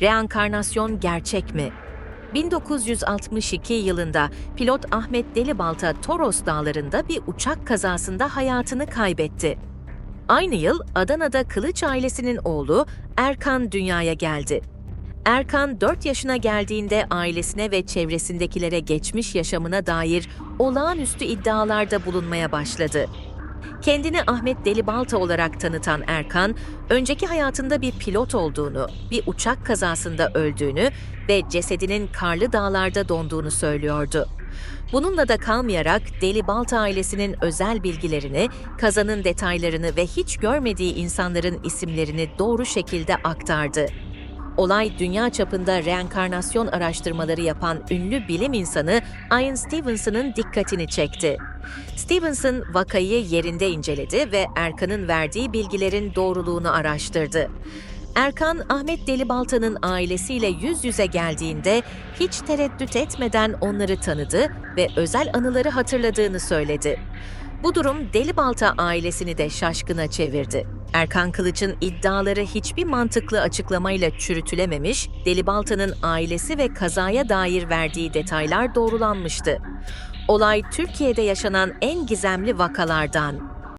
Reenkarnasyon gerçek mi? 1962 yılında pilot Ahmet Delibalta Toros Dağları'nda bir uçak kazasında hayatını kaybetti. Aynı yıl Adana'da Kılıç ailesinin oğlu Erkan dünyaya geldi. Erkan 4 yaşına geldiğinde ailesine ve çevresindekilere geçmiş yaşamına dair olağanüstü iddialarda bulunmaya başladı. Kendini Ahmet Delibalta olarak tanıtan Erkan, önceki hayatında bir pilot olduğunu, bir uçak kazasında öldüğünü ve cesedinin karlı dağlarda donduğunu söylüyordu. Bununla da kalmayarak Delibalta ailesinin özel bilgilerini, kazanın detaylarını ve hiç görmediği insanların isimlerini doğru şekilde aktardı. Olay dünya çapında reenkarnasyon araştırmaları yapan ünlü bilim insanı Ian Stevenson'ın dikkatini çekti. Stevenson vakayı yerinde inceledi ve Erkan'ın verdiği bilgilerin doğruluğunu araştırdı. Erkan, Ahmet Delibalta'nın ailesiyle yüz yüze geldiğinde hiç tereddüt etmeden onları tanıdı ve özel anıları hatırladığını söyledi. Bu durum Delibalta ailesini de şaşkına çevirdi. Erkan Kılıç'ın iddiaları hiçbir mantıklı açıklamayla çürütülememiş, Delibalta'nın ailesi ve kazaya dair verdiği detaylar doğrulanmıştı. Olay Türkiye'de yaşanan en gizemli vakalardan.